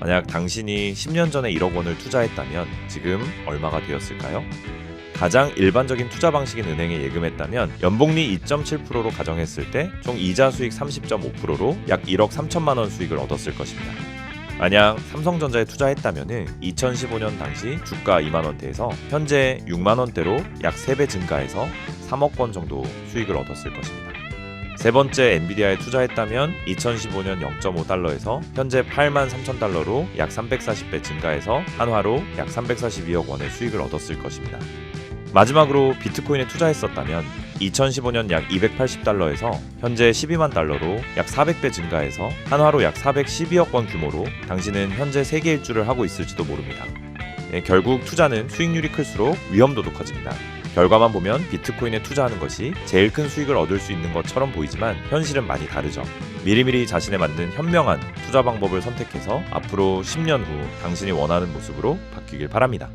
만약 당신이 10년 전에 1억 원을 투자했다면 지금 얼마가 되었을까요? 가장 일반적인 투자 방식인 은행에 예금했다면 연복리 2.7%로 가정했을 때 총 이자 수익 30.5%로 약 1억 3천만 원 수익을 얻었을 것입니다. 만약 삼성전자에 투자했다면 2015년 당시 주가 2만 원대에서 현재 6만 원대로 약 3배 증가해서 3억 원 정도 수익을 얻었을 것입니다. 세 번째 엔비디아에 투자했다면 2015년 0.5달러에서 현재 8만 3천 달러로 약 340배 증가해서 한화로 약 342억 원의 수익을 얻었을 것입니다. 마지막으로 비트코인에 투자했었다면 2015년 약 280달러에서 현재 12만 달러로 약 400배 증가해서 한화로 약 412억 원 규모로 당신은 현재 세계 일주를 하고 있을지도 모릅니다. 예, 결국 투자는 수익률이 클수록 위험도도 커집니다. 결과만 보면 비트코인에 투자하는 것이 제일 큰 수익을 얻을 수 있는 것처럼 보이지만 현실은 많이 다르죠. 미리미리 자신에 맞는 현명한 투자 방법을 선택해서 앞으로 10년 후 당신이 원하는 모습으로 바뀌길 바랍니다.